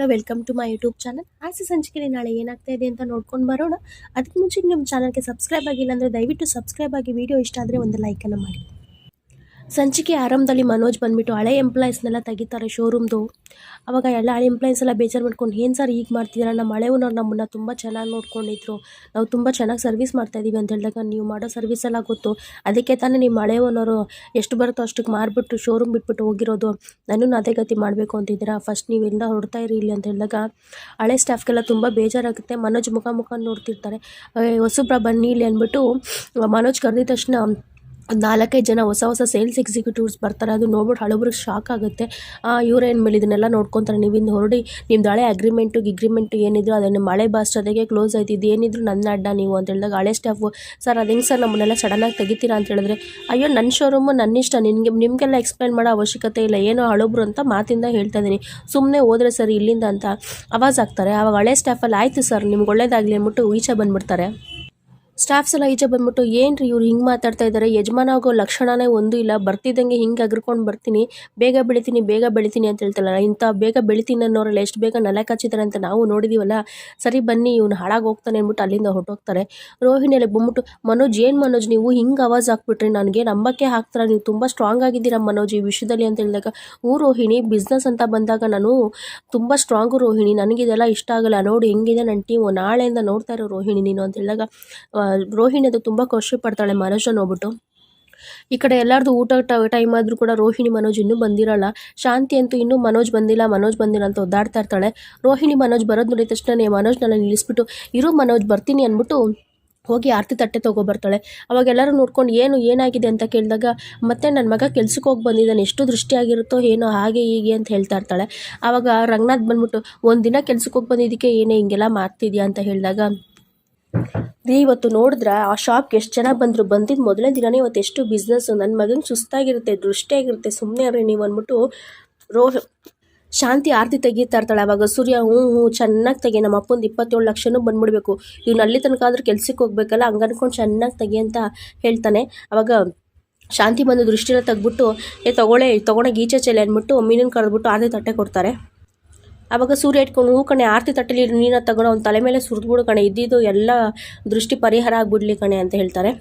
Hello welcome to my YouTube channel ಆಸೆ ಸಂಚಿಕೆಯಲ್ಲಿ ನಾಳೆ ಏನಾಗ್ತಾ ಇದೆ ಅಂತ ನೋಡ್ಕೊಂಡು ಬರೋಣ. ಅದಕ್ಕೆ ಮುಂಚೆ ನಿಮ್ಮ ಚಾನಲ್ಗೆ ಸಬ್ಸ್ಕ್ರೈಬ್ ಆಗಿಲ್ಲ ಅಂದರೆ ದಯವಿಟ್ಟು ಸಬ್ಸ್ಕ್ರೈಬ್ ಆಗಿ ವಿಡಿಯೋ ಇಷ್ಟ ಆದರೆ ಒಂದು ಲೈಕನ್ನು ಮಾಡಿ. ಸಂಚಿಕೆ ಆರಂಭದಲ್ಲಿ ಮನೋಜ್ ಬಂದ್ಬಿಟ್ಟು ಹಳೆ ಎಂಪ್ಲಾಯೀಸ್ನೆಲ್ಲ ತೆಗಿತಾರೆ ಶೋರೂಮ್ದು ಅವಾಗ ಎಲ್ಲ ಹಳೆ ಎಂಪ್ಲಾಯೀಸ್ ಎಲ್ಲ ಬೇಜಾರು ಮಾಡ್ಕೊಂಡು ಏನು ಸರ್ ಈಗ ಮಾಡ್ತಿದ್ದೀರಾ ನಮ್ಮ ಹಳೆಯವ್ನವ್ರು ನಮ್ಮನ್ನು ತುಂಬ ಚೆನ್ನಾಗಿ ನೋಡ್ಕೊಂಡಿದ್ರು. ನಾವು ತುಂಬ ಚೆನ್ನಾಗಿ ಸರ್ವಿಸ್ ಮಾಡ್ತಾಯಿದ್ದೀವಿ ಅಂತ ಹೇಳಿದಾಗ ನೀವು ಮಾಡೋ ಸರ್ವಿಸ್ ಎಲ್ಲ ಗೊತ್ತು. ಅದಕ್ಕೆ ತಾನೇ ನಿಮ್ಮ ಹಳೆಯವನವರು ಎಷ್ಟು ಬರುತ್ತೋ ಅಷ್ಟಕ್ಕೆ ಮಾರಿಬಿಟ್ಟು ಶೋರೂಮ್ ಬಿಟ್ಬಿಟ್ಟು ಹೋಗಿರೋದು. ನನ್ನನ್ನು ಅದೇ ಗತಿ ಮಾಡಬೇಕು ಅಂತಿದ್ದೀರಾ? ಫಸ್ಟ್ ನೀವೆಲ್ಲ ಹೊಡ್ತಾ ಇರಿ ಇಲ್ಲಿ ಅಂತ ಹೇಳಿದಾಗ ಹಳೆ ಸ್ಟಾಫ್ಗೆಲ್ಲ ತುಂಬ ಬೇಜಾರಾಗುತ್ತೆ. ಮನೋಜ್ ಮುಖ ಮುಖ ನೋಡ್ತಿರ್ತಾರೆ. "ಏ, ಹೊಸಬ್ರ ಬನ್ನಿ ಇಲ್ಲಿ ಅಂದ್ಬಿಟ್ಟು ಮನೋಜ್ ಕರೆದಿದ ತಕ್ಷಣ ನಾಲ್ಕೈದು ಜನ ಹೊಸ ಹೊಸ ಸೇಲ್ಸ್ ಎಕ್ಸಿಕ್ಯೂಟಿವ್ಸ್ ಬರ್ತಾರೆ, ಅದು ನೋಡ್ಬಿಟ್ಟು ಹಳಬ್ರಿಗೆ ಶಾಕ್ ಆಗುತ್ತೆ. ಇವ್ರೇನು ಮೇಲೆ ಇದನ್ನೆಲ್ಲ ನೋಡ್ಕೊತಾರೆ ನೀವಿಂದ ಹೊರಡಿ, ನಿಮ್ದು ಹಳೆ ಅಗ್ರಿಮೆಂಟು ಗಿಗ್ರಿಮೆಂಟು ಏನಿದ್ರು ಅದನ್ನು ಮಳೆ ಬಾಸ್ ಕ್ಲೋಸ್ ಆಯ್ತು. ಇದು ಏನಿದ್ರು ನನ್ನ ಅಡ್ಡ ನೀವು ಅಂತ ಹೇಳಿದಾಗ, ಹಳೆ ಸ್ಟಾಫು ಸರ್, ಅದು ಹೆಂಗೆ ಸರ್ ನಮ್ಮನ್ನೆಲ್ಲ ಸಡನ್ನಾಗಿ ತೆಗಿತೀರಾ? ಅಂತ ಹೇಳಿದ್ರೆ, ಅಯ್ಯೋ ನನ್ನ ಶೋರೂಮು ನನ್ನ ಇಷ್ಟ, ನಿನಗೆ, ನಿಮಗೆಲ್ಲ ಎಕ್ಸ್ಪ್ಲೈನ್ ಮಾಡೋ ಅವಶ್ಯಕತೆ ಇಲ್ಲ, ಏನೋ ಹಳಬ್ರು ಅಂತ ಮಾತಿಂದ ಹೇಳ್ತಾ ಇದ್ದೀನಿ ಸುಮ್ಮನೆ ಹೋದ್ರೆ ಸರ್ ಇಲ್ಲಿಂದ ಅಂತ ಆವಾಜ್ ಆಗ್ತಾರೆ ಆವಾಗ ಹಳೆ ಸ್ಟಾಫಲ್ಲಿ ಆಯಿತು ಸರ್, ನಿಮ್ಗೆ ಒಳ್ಳೇದಾಗಲಿ ಅಂದ್ಬಿಟ್ಟು ಈಚೆ ಬಂದ್ಬಿಡ್ತಾರೆ. ಸ್ಟಾಫ್ಸ್ ಎಲ್ಲ ಈಚೆ ಬಂದ್ಬಿಟ್ಟು, ಏನ್ರಿ ಇವ್ರು ಹಿಂಗೆ ಮಾತಾಡ್ತಾ ಇದ್ದಾರೆ ಯಜಮಾನ ಆಗೋ ಲಕ್ಷಣನೇ ಒಂದು ಇಲ್ಲ. ಬರ್ತಿದ್ದಂಗೆ ಹಿಂಗೆ ಅಗ್ರಿಕೊಂಡು ಬರ್ತೀನಿ. ಬೇಗ ಬೆಳಿತೀನಿ ಬೇಗ ಬೆಳಿತೀನಿ ಅಂತ ಹೇಳ್ತಾರಲ್ಲ. ಇಂಥ ಬೇಗ ಬೆಳಿತೀನಿ ಅನ್ನೋರೆಲ್ಲ ಎಷ್ಟು ಬೇಗ ನೆಲ ಕಚ್ಚಿದ್ದಾರೆ ಅಂತ ನಾವು ನೋಡಿದ್ದೀವಲ್ಲ ಸರಿ ಬನ್ನಿ, ಇವ್ನು ಹಾಳಾಗಿ ಹೋಗ್ತಾನೆ ಅಂದ್ಬಿಟ್ಟು ಅಲ್ಲಿಂದ ಹೊರಟೋಗ್ತಾರೆ. ರೋಹಿಣಿಯಲ್ಲಿ ಬಂದ್ಬಿಟ್ಟು, ಮನೋಜ್, ಏನು ಮನೋಜ್? ನೀವು ಹಿಂಗೆ ಆವಾಜ್ ಹಾಕ್ಬಿಟ್ರಿ. ನನಗೆ ನಂಬಕ್ಕೆ ಹಾಕ್ತಾರ. ನೀವು ತುಂಬ ಸ್ಟ್ರಾಂಗ್ ಆಗಿದ್ದೀರಾ ಮನೋಜ್ ಈ ವಿಷಯದಲ್ಲಿ? ಅಂತ ಹೇಳಿದಾಗ ಊ ರೋಹಿಣಿ ಬಿಸ್ನೆಸ್ ಅಂತ ಬಂದಾಗ ನಾನು ತುಂಬ ಸ್ಟ್ರಾಂಗು ರೋಹಿಣಿ. ನನಗಿದೆಲ್ಲ ಇಷ್ಟ ಆಗಲ್ಲ. ನೋಡಿ, ಹೆಂಗಿದೆ ನನ್ನ ಟೀಮು ನಾಳೆಯಿಂದ ನೋಡ್ತಾ ಇರೋ ರೋಹಿಣಿ ನೀನು. ಅಂತ ಹೇಳಿದಾಗ ರೋಹಿಣಿ ಅದು ತುಂಬ ಖುಷಿ ಪಡ್ತಾಳೆ ಮನೋಜ್ ನೋಡ್ಬಿಟ್ಟು. ಈ ಕಡೆ ಎಲ್ಲರದು ಊಟ ಟೈಮ್ ಆದರೂ ಕೂಡ ರೋಹಿಣಿ, ಮನೋಜ್ ಇನ್ನೂ ಬಂದಿರಲ್ಲ. ಶಾಂತಿ ಅಂತೂ ಇನ್ನೂ ಮನೋಜ್ ಬಂದಿಲ್ಲ ಮನೋಜ್ ಬಂದಿಲ್ಲ ಅಂತ ಒದ್ದಾಡ್ತಾ ಇರ್ತಾಳೆ. ರೋಹಿಣಿ, ಮನೋಜ್ ಬರೋದು ನೋಡಿದ ತಕ್ಷಣ ಮನೋಜ್ನೆಲ್ಲ ನಿಲ್ಲಿಸ್ಬಿಟ್ಟು, ಇರು ಮನೋಜ್, ಬರ್ತೀನಿ ಅಂದ್ಬಿಟ್ಟು ಹೋಗಿ ಆರತಿ ತಟ್ಟೆ ತೊಗೊಬರ್ತಾಳೆ ಅವಾಗ ಎಲ್ಲರೂ ನೋಡ್ಕೊಂಡು, ಏನು, ಏನಾಗಿದೆ? ಅಂತ ಕೇಳಿದಾಗ, ಮತ್ತೆ ನನ್ನ ಮಗ ಕೆಲ್ಸಕ್ಕೆ ಹೋಗಿ ಬಂದಿದ್ದಾನೆ, ಎಷ್ಟು ದೃಷ್ಟಿಯಾಗಿರುತ್ತೋ ಏನೋ, ಹಾಗೆ, ಹೀಗೆ ಅಂತ ಹೇಳ್ತಾ ಇರ್ತಾಳೆ. ಆವಾಗ ರಂಗನಾಥ್ ಬಂದ್ಬಿಟ್ಟು, ಒಂದು ದಿನ ಕೆಲ್ಸಕ್ಕೆ ಹೋಗಿ ಬಂದಿದ್ದಕ್ಕೆ ಏನೇ ಹಿಂಗೆಲ್ಲ ಮಾಡ್ತಿದ್ಯಾ? ಅಂತ ಹೇಳಿದಾಗ ರೀ ಇವತ್ತು ನೋಡಿದ್ರೆ ಆ ಶಾಪ್ಗೆ ಎಷ್ಟು ಜನ ಬಂದರು? ಬಂದಿದ್ದು ಮೊದಲನೇ ದಿನನೇ ಇವತ್ತು ಎಷ್ಟು ಬಿಸ್ನೆಸ್ಸು ನನ್ನ ಮಗನ ಸುಸ್ತಾಗಿರುತ್ತೆ, ದೃಷ್ಟಿಯಾಗಿರುತ್ತೆ. ಸುಮ್ಮನೆ ರೀ ನೀವು ಅಂದ್ಬಿಟ್ಟು ರೋ ಶಾಂತಿ, ಆರತಿ ತೆಗೀತಾ ಇರ್ತಾಳೆ ಅವಾಗ. ಸೂರ್ಯ, ಹ್ಞೂ ಹ್ಞೂ, ಚೆನ್ನಾಗಿ ತೆಗಿ. ನಮ್ಮ ಅಪ್ಪಂದು ಇಪ್ಪತ್ತೇಳು ಲಕ್ಷನೂ ಬಂದ್ಬಿಡ್ಬೇಕು. ಇವ್ನು ಅಲ್ಲಿ ತನಕ ಆದರೂ ಕೆಲ್ಸಕ್ಕೆ ಹೋಗ್ಬೇಕಲ್ಲ, ಹಂಗೆ ಅನ್ಕೊಂಡು ಚೆನ್ನಾಗಿ ತೆಗಿ ಅಂತ ಹೇಳ್ತಾನೆ. ಅವಾಗ ಶಾಂತಿ ಬಂದು ದೃಷ್ಟಿನ ತೆಗ್ಬಿಟ್ಟು ಏ, ತಗೊಳ್ಳೆ ತೊಗೊಂಡೋಗಿ ಈಚೆ ಚೆಲೆ ಅಂದ್ಬಿಟ್ಟು ಮೀನನ್ನು ಕರೆದ್ಬಿಟ್ಟು ಆರತಿ ತಟ್ಟೆ ಕೊಡ್ತಾರೆ. ಆವಾಗ ಸೂರ್ಯ ಇಟ್ಕೊಂಡು, ಹೂ ಕಣೆ, ಆರತಿ ತಟ್ಟಲಿ ನೀರನ್ನ ತಗೊಂಡು ಅವ್ನ ತಲೆ ಮೇಲೆ ಸುರಿದ್ಬಿಡು ಕಣೆ, ಇದ್ದಿದ್ದು ಎಲ್ಲ ದೃಷ್ಟಿ ಪರಿಹಾರ ಆಗಿಬಿಡ್ಲಿ ಕಣೆ, ಅಂತ ಹೇಳ್ತಾರೆ.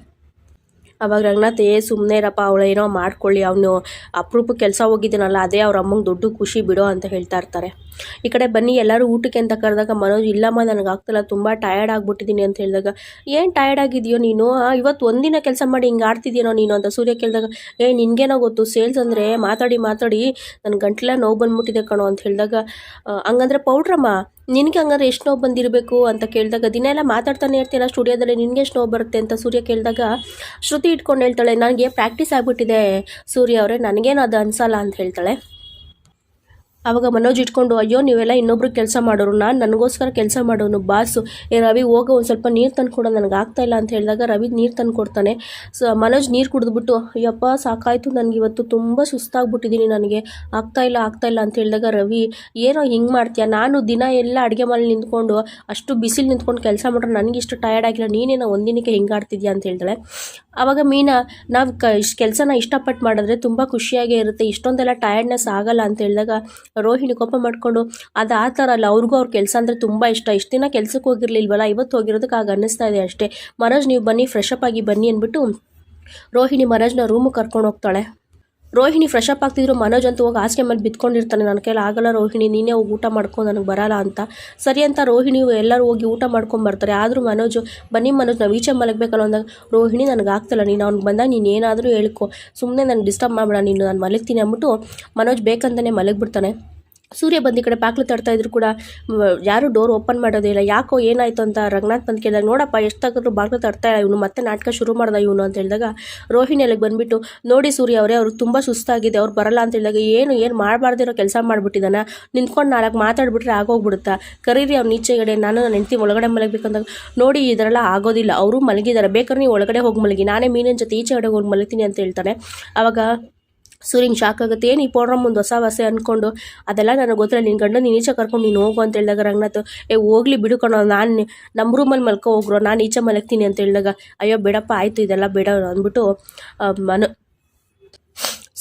ಅವಾಗ ರಂಗನಾಥ್, ಏ ಸುಮ್ಮನೆ ಇರಪ್ಪ, ಅವಳು ಏನೋ ಮಾಡ್ಕೊಳ್ಳಿ, ಅವನು ಅಪರೂಪ ಕೆಲಸ ಹೋಗಿದ್ದಾನಲ್ಲ, ಅದೇ ಅವ್ರ ಅಮ್ಮಂಗೆ ದೊಡ್ಡ ಖುಷಿ ಬಿಡೋ, ಅಂತ ಹೇಳ್ತಾ ಇರ್ತಾರೆ. ಈ ಕಡೆ ಬನ್ನಿ, ಎಲ್ಲರೂ ಊಟಕ್ಕೆ ಅಂತ ಕರೆದಾಗ, ಮನೋಜ್, ಇಲ್ಲಮ್ಮ, ನನಗೆ ಆಗ್ತಿಲ್ಲ, ತುಂಬ ಟಯರ್ಡ್ ಆಗಿಬಿಟ್ಟಿದ್ದೀನಿ ಅಂತ ಹೇಳಿದಾಗ, ಏನು ಟಯರ್ಡ್ ಆಗಿದೆಯೋ ನೀನು? ಇವತ್ತು ಒಂದಿನ ಕೆಲಸ ಮಾಡಿ ಹಿಂಗೆ ಆಡ್ತಿದ್ದೀನೋ ನೀನು? ಅಂತ ಸೂರ್ಯ ಕೇಳಿದಾಗ, ಏ, ನಿನಗೇನೋ ಗೊತ್ತು ಸೇಲ್ಸ್ ಅಂದರೆ ಮಾತಾಡಿ ಮಾತಾಡಿ ನನ್ನ ಗಂಟ್ಲೆಲ್ಲ ನೋವು ಬಂದ್ಬಿಟ್ಟಿದೆ ಕಣೋ ಅಂತ ಹೇಳಿದಾಗ ಹಂಗಂದ್ರೆ ಪೌಡ್ರಮ್ಮ, ನಿನಗೆ ಹಂಗಾದ್ರೆ ಎಷ್ಟು ನೋವು ಬಂದಿರಬೇಕು? ಅಂತ ಕೇಳಿದಾಗ, ದಿನ ಎಲ್ಲ ಮಾತಾಡ್ತಾನೆ ಇರ್ತೀರ ಸ್ಟುಡಿಯೋದಲ್ಲಿ ನಿನಗೆ ಎಷ್ಟು ನೋವು ಬರುತ್ತೆ? ಅಂತ ಸೂರ್ಯ ಕೇಳಿದಾಗ, ಶ್ರುತಿ ಇಟ್ಕೊಂಡು ಹೇಳ್ತಾಳೆ, ನನಗೆ ಪ್ರಾಕ್ಟೀಸ್ ಆಗಿಬಿಟ್ಟಿದೆ, ಸೂರ್ಯ ಅವರೇ, ನನಗೇನು ಅದು ಅನ್ಸಲ್ಲ ಅಂತ ಹೇಳ್ತಾಳೆ. ಆವಾಗ ಮನೋಜ್ ಇಟ್ಕೊಂಡು, ಅಯ್ಯೋ, ನೀವೆಲ್ಲ ಇನ್ನೊಬ್ರು ಕೆಲಸ ಮಾಡೋರು. ನಾನು ನನಗೋಸ್ಕರ ಕೆಲಸ ಮಾಡೋನು. ಬಾಸು, ಏ, ರವಿ, ಹೋಗೋ, ಒಂದು ಸ್ವಲ್ಪ ನೀರು ತಂದು ಕೊಡೋ. ನನಗೆ ಆಗ್ತಾ ಇಲ್ಲ ಅಂತ ಹೇಳಿದಾಗ ರವಿ ನೀರು ತಂದು ಕೊಡ್ತಾನೆ. ಸೊ, ಮನೋಜ್ ನೀರು ಕುಡಿದ್ಬಿಟ್ಟು, ಅಯ್ಯಪ್ಪ, ಸಾಕಾಯಿತು. ನನಗೆ ಇವತ್ತು ತುಂಬ ಸುಸ್ತಾಗ್ಬಿಟ್ಟಿದ್ದೀನಿ ನನಗೆ. ಆಗ್ತಾ ಇಲ್ಲ ಆಗ್ತಾ ಇಲ್ಲ ಅಂತ ಹೇಳಿದಾಗ ರವಿ, ಏನೋ ಹಿಂಗೆ ಮಾಡ್ತೀಯ? ನಾನು ದಿನ ಎಲ್ಲ ಅಡುಗೆ ಮನೆ ನಿಂತ್ಕೊಂಡು, ಅಷ್ಟು ಬಿಸಿಲು ನಿಂತ್ಕೊಂಡು ಕೆಲಸ ಮಾಡ್ರೆ ನನಗೆ ಇಷ್ಟು ಟಯರ್ಡ್ ಆಗಿಲ್ಲ. ನೀನೇನೋ ಒಂದಿನಕ್ಕೆ ಹಿಂಗೆ ಆಡ್ತಿದ್ಯಾ? ಅಂತ ಹೇಳ್ತಾಳೆ. ಆವಾಗ ಮೀನಾ, ನಾವು ಕ, ಇಷ್ಟು ಕೆಲಸನ ಇಷ್ಟಪಟ್ಟು ಮಾಡಿದ್ರೆ ತುಂಬ ಖುಷಿಯಾಗೇ ಇರುತ್ತೆ. ಇಷ್ಟೊಂದೆಲ್ಲ ಟಯರ್ಡ್ನೆಸ್ ಆಗಲ್ಲ ಅಂತ ಹೇಳಿದಾಗ ರೋಹಿಣಿ ಕೋಪ ಮಾಡಿಕೊಂಡು, ಅದು ಆ ಥರ ಅಲ್ಲ, ಅವ್ರಿಗೂ ಅವ್ರ ಕೆಲಸ ಅಂದರೆ ತುಂಬ ಇಷ್ಟ. ಇಷ್ಟು ದಿನ ಕೆಲಸಕ್ಕೆ ಹೋಗಿರ್ಲಿಲ್ವಲ್ಲ ಇವತ್ತು ಹೋಗಿರೋದಕ್ಕೆ ಆಗ ಅನ್ನಿಸ್ತಾ ಇದೆ ಅಷ್ಟೇ. ಮಹಾರಾಜ್ ನೀವು ಬನ್ನಿ ಫ್ರೆಶ್ ಅಪ್ ಆಗಿ ಬನ್ನಿ ಅಂದ್ಬಿಟ್ಟು, ರೋಹಿಣಿ ಮಹಾರಾಜ್ನ ರೂಮಿಗೆ ಕರ್ಕೊಂಡು ಹೋಗ್ತಾಳೆ. ರೋಹಿಣಿ ಫ್ರೆಶ್ ಅಪ್ ಆಗ್ತಿದ್ರು, ಮನೋಜ್ ಅಂತ ಹೋಗಿ ಹಾಸಿಗೆ ಮೇಲೆ ಬಿತ್ಕೊಂಡಿರ್ತಾನೆ ನನ್ನ ಕೈಲಿ ಆಗಲ್ಲ ರೋಹಿಣಿ, ನೀನೇ ಹೋಗಿ ಊಟ ಮಾಡ್ಕೊಂಡು ನನಗೆ ಬರಲ್ಲ ಅಂತ. ಸರಿ ಅಂತ ರೋಹಿಣಿ, ಎಲ್ಲರೂ ಹೋಗಿ ಊಟ ಮಾಡ್ಕೊಂಡು ಬರ್ತಾರೆ. ಆದರೂ ಮನೋಜ್, ಬನ್ನಿ ಮನೋಜ್, ನಾವು ಈಚೆ ಮಲಗಬೇಕಲ್ಲ ಅಂದಾಗ, ರೋಹಿಣಿ, ನನಗೆ ಆಗ್ತಲ್ಲ. ನೀನು ಅವ್ನಿಗೆ ಬಂದಾಗ ನೀನು ಏನಾದರೂ ಹೇಳ್ಕೊ. ಸುಮ್ಮನೆ ನನಗೆ ಡಿಸ್ಟರ್ಬ್ ಮಾಡಬೇಡ. ನೀನು ನಾನು ಮಲಗ್ತೀನಿ ಅಂದ್ಬಿಟ್ಟು ಮನೋಜ್ ಬೇಕಂತಲೇ ಮಲಗಿಬಿಡ್ತಾನೆ. ಸೂರ್ಯ ಬಂದು ಈ ಕಡೆ ಬಾಕ್ಲು ತಡ್ತಾ ಇದ್ರು ಕೂಡ ಯಾರು ಡೋರ್ ಓಪನ್ ಮಾಡೋದಿಲ್ಲ ಯಾಕೋ ಏನಾಯ್ತು ಅಂತ ರಂಗನಾಥ್ ಬಂದು ಕೇಳಿದಾಗ, ನೋಡಪ್ಪ ಎಷ್ಟು ತಗೊಂಡ್ರು ಬಾಗ್ಲು ತಡ್ತಾ ಇವನು, ಮತ್ತೆ ನಾಟಕ ಶುರು ಮಾಡ್ದ ಇವನು ಅಂತ ಹೇಳಿದಾಗ, ರೋಹಿಣಿ ಅಲ್ಲಿಗೆ ಬಂದ್ಬಿಟ್ಟು, ನೋಡಿ ಸೂರ್ಯ ಅವರೇ ಅವ್ರಿಗೆ ತುಂಬ ಸುಸ್ತಾಗಿದೆ, ಅವ್ರು ಬರಲ್ಲ ಅಂತ ಹೇಳಿದಾಗ, ಏನು ಏನು ಮಾಡಬಾರ್ದಿರೋ ಕೆಲಸ ಮಾಡಿಬಿಟ್ಟಿದ್ದಾನ? ನಿಂತ್ಕೊಂಡು ನಾಲ್ಕು ಮಾತಾಡ್ಬಿಟ್ರೆ ಆಗೋಗ್ಬಿಡುತ್ತಾ? ಕರೀರಿ ಅವ್ನು ನೀಚೆಗಡೆ ನಾನು ನನ್ನ ಹೆಂಡತಿ ಒಳಗಡೆ ಮಲಗಬೇಕಂದಾಗ, ನೋಡಿ, ಇದರೆಲ್ಲ ಆಗೋದಿಲ್ಲ, ಅವರು ಮಲಗಿದ್ದಾರೆ ಬೇಕಾದ್ರೆ ನೀವು ಒಳಗಡೆ ಹೋಗಿ ಮಲಗಿ, ನಾನೇ ಮೀನಿನ ಜೊತೆ ಈಚೆಗಡೆ ಹೋಗಿ ಮಲಗ್ತೀನಿ ಅಂತ ಹೇಳ್ತಾನೆ. ಆವಾಗ ಸೂರ್ಯಂಗೆ ಶಾಕ್ ಆಗುತ್ತೆ. ಏನು ಈ ಪೌಡ್ರಮ್ ಒಂದು ಹೊಸ ಹೊಸ ಅಂದ್ಕೊಂಡು ಅದೆಲ್ಲ ನನಗೆ ಗೊತ್ತಿಲ್ಲ. ನಿನ್ನ ಗಂಡ ನೀನು ಈಚೆ ಕರ್ಕೊಂಡು ನೀನು ಹೋಗು ಅಂತ ಹೇಳಿದಾಗ ರಂಗನಾಥ್, ಏ, ಹೋಗ್ಲಿ ಬಿಡು ಕಣೋ. ನಾನು ನಮ್ಮ ರೂಮಲ್ಲಿ ಮಲ್ಕೊ, ಹೋಗ್ರು. ನಾನು ಈಚೆ ಮಲಗ್ತೀನಿ ಅಂತ ಹೇಳಿದಾಗ, ಅಯ್ಯೋ, ಬೇಡಪ್ಪ, ಆಯಿತು, ಇದೆಲ್ಲ ಬೇಡ ಅಂದ್ಬಿಟ್ಟು ಮನ,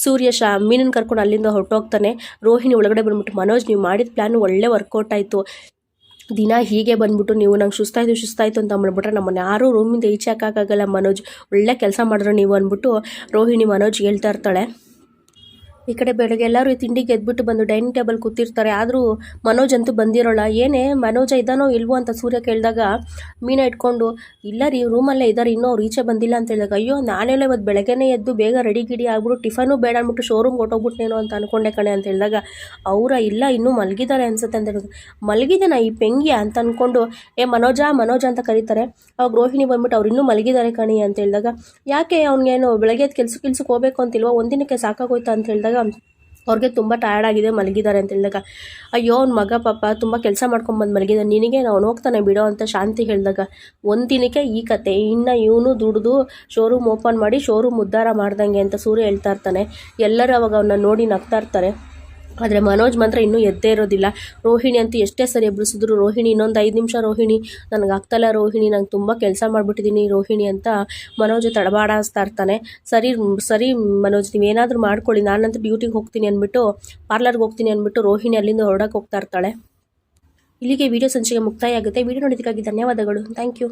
ಸೂರ್ಯ ಶಾ ಮೀನನ್ನು ಕರ್ಕೊಂಡು ಅಲ್ಲಿಂದ ಹೊರಟೋಗ್ತಾನೆ. ರೋಹಿಣಿ ಒಳಗಡೆ ಬಂದ್ಬಿಟ್ಟು, ಮನೋಜ್, ನೀವು ಮಾಡಿದ ಪ್ಲ್ಯಾನ್ ಒಳ್ಳೆ ವರ್ಕೌಟ್ ಆಯಿತು. ದಿನ ಹೀಗೆ ಬಂದ್ಬಿಟ್ಟು ನೀವು ನಂಗೆ ಸುಸ್ತಾಯಿತು ಸುಸ್ತಾಯಿತು ಅಂತ ಅಂದ್ಬಿಟ್ರೆ ನಮ್ಮನ್ನು ಯಾರೂ ರೂಮಿಂದ ಈಚೆ ಹಾಕೋಕ್ಕಾಗಲ್ಲ ಮನೋಜ್. ಒಳ್ಳೆ ಕೆಲಸ ಮಾಡಿದ್ರೆ ನೀವು ಅಂದ್ಬಿಟ್ಟು ರೋಹಿಣಿ ಮನೋಜ್ ಹೇಳ್ತಾ ಇರ್ತಾಳೆ. ಈ ಕಡೆ ಬೆಳಗ್ಗೆ ಎಲ್ಲರೂ ತಿಂಡಿಗೆ ಎದ್ಬಿಟ್ಟು ಬಂದು ಡೈನಿಂಗ್ ಟೇಬಲ್ ಕೂತಿರ್ತಾರೆ. ಆದರೂ ಮನೋಜ್ ಅಂತೂ ಬಂದಿರೋಲ್ಲ. ಏನೇ ಮನೋಜ ಇದ್ದಾನೋ ಇಲ್ವೋ ಅಂತ ಸೂರ್ಯ ಕೇಳಿದಾಗ ಮೀನ ಇಟ್ಕೊಂಡು, ಇಲ್ಲ ರೀ, ರೂಮಲ್ಲೇ ಇದ್ದಾರೆ ಇನ್ನೂ ಅವ್ರು ಈಚೆ ಬಂದಿಲ್ಲ ಅಂತ ಹೇಳಿದಾಗ, ಅಯ್ಯೋ, ನಾನೆಲ್ಲ ಇವತ್ತು ಬೆಳಗ್ಗೆನೇ ಎದ್ದು ಬೇಗ ರೆಡಿ ಗಿಡಿ ಆಗ್ಬಿಟ್ಟು ಟಿಫನು ಬೇಡ ಅಂದ್ಬಿಟ್ಟು ಶೋರೂಮ್ಗೆ ಹೊಟ್ಟೋಗ್ಬಿಟ್ನೇನೋ ಅಂತ ಅನ್ಕೊಂಡೆ ಕಣೆ ಅಂತ ಹೇಳಿದಾಗ, ಅವರ ಇಲ್ಲ, ಇನ್ನೂ ಮಲಗಿದ್ದಾರೆ ಅನ್ಸುತ್ತೆ ಅಂತ ಹೇಳಿದ್ರು. ಮಲಗಿದನ ಈ ಪೆಂಗಿ ಅಂತ ಅಂದ್ಕೊಂಡು ಏ, ಮನೋಜ ಮನೋಜ ಅಂತ ಕರೀತಾರೆ. ಅವಾಗ ರೋಹಿಣಿ ಬಂದ್ಬಿಟ್ಟು, ಅವ್ರು ಇನ್ನೂ ಮಲಗಿದ್ದಾರೆ ಕಣಿ ಅಂತ ಹೇಳಿದಾಗ, ಯಾಕೆ ಅವ್ನಿಗೇನು ಬೆಳಗ್ಗೆ ಕೆಲಸ ಕೆಲ್ಸಕ್ಕೆ ಹೋಗ್ಬೇಕು ಅಂತಿಲ್ವ? ಒಂದಿನಕ್ಕೆ ಸಾಕಾಗೋಯ್ತಾ? ಅಂತ ಹೇಳಿದಾಗ ಅವ್ರಿಗೆ ತುಂಬ ಟಯರ್ಡ್ ಆಗಿದೆ, ಮಲಗಿದ್ದಾರೆ ಅಂತ ಹೇಳಿದಾಗ, ಅಯ್ಯೋ, ಅವ್ನ ಮಗ ಪಾಪ ತುಂಬ ಕೆಲಸ ಮಾಡ್ಕೊಂಬಂದು ಮಲಗಿದ್ದಾನೆ ನಿನಗೆ ನಾವು ಹೋಗ್ತಾನೆ ಬಿಡೋ ಅಂತ ಶಾಂತಿ ಹೇಳಿದಾಗ, ಒಂದು ದಿನಕ್ಕೆ ಈ ಕತೆ, ಇನ್ನು ಇವನು ದುಡಿದು ಶೋರೂಮ್ ಓಪನ್ ಮಾಡಿ ಶೋರೂಮ್ ಉದ್ಧಾರ ಮಾಡ್ದಂಗೆ ಅಂತ ಸೂರ್ಯ ಹೇಳ್ತಾ ಇರ್ತಾನೆ. ಎಲ್ಲರೂ ಅವಾಗ ಅವನ್ನ ನೋಡಿ ನಗ್ತಾ ಇರ್ತಾರೆ. ಆದರೆ ಮನೋಜ್ ಮಾತ್ರ ಇನ್ನೂ ಎದ್ದೇ ಇರೋದಿಲ್ಲ. ರೋಹಿಣಿ ಅಂತ ಎಷ್ಟೇ ಸರಿ ಎಬ್ಬಿಸಿದ್ರು ರೋಹಿಣಿ, ಇನ್ನೊಂದು ಐದು ನಿಮಿಷ ರೋಹಿಣಿ. ನನಗೆ ಆಗ್ತಲ್ಲ ರೋಹಿಣಿ, ನಂಗೆ ತುಂಬ ಕೆಲಸ ಮಾಡಿಬಿಟ್ಟಿದ್ದೀನಿ ರೋಹಿಣಿ ಅಂತ ಮನೋಜ್ ತಡಬಾಡಿಸ್ತಾ ಇರ್ತಾನೆ. ಸರಿ ಸರಿ ಮನೋಜ್ ನೀವೇನಾದರೂ ಮಾಡ್ಕೊಳ್ಳಿ. ನಾನಂತೂ ಡ್ಯೂಟಿಗೆ ಹೋಗ್ತೀನಿ ಅಂದ್ಬಿಟ್ಟು ಪಾರ್ಲರ್ಗೆ ಹೋಗ್ತೀನಿ ಅಂದ್ಬಿಟ್ಟು ರೋಹಿಣಿ ಅಲ್ಲಿಂದ ಹೊರಡಕ್ಕೆ ಹೋಗ್ತಾ ಇರ್ತಾಳೆ. ಇಲ್ಲಿಗೆ ವಿಡಿಯೋ ಸಂಚಿಕೆ ಮುಕ್ತಾಯ ಆಗುತ್ತೆ. ವಿಡಿಯೋ ನೋಡೋದಕ್ಕಾಗಿ ಧನ್ಯವಾದಗಳು. Thank you.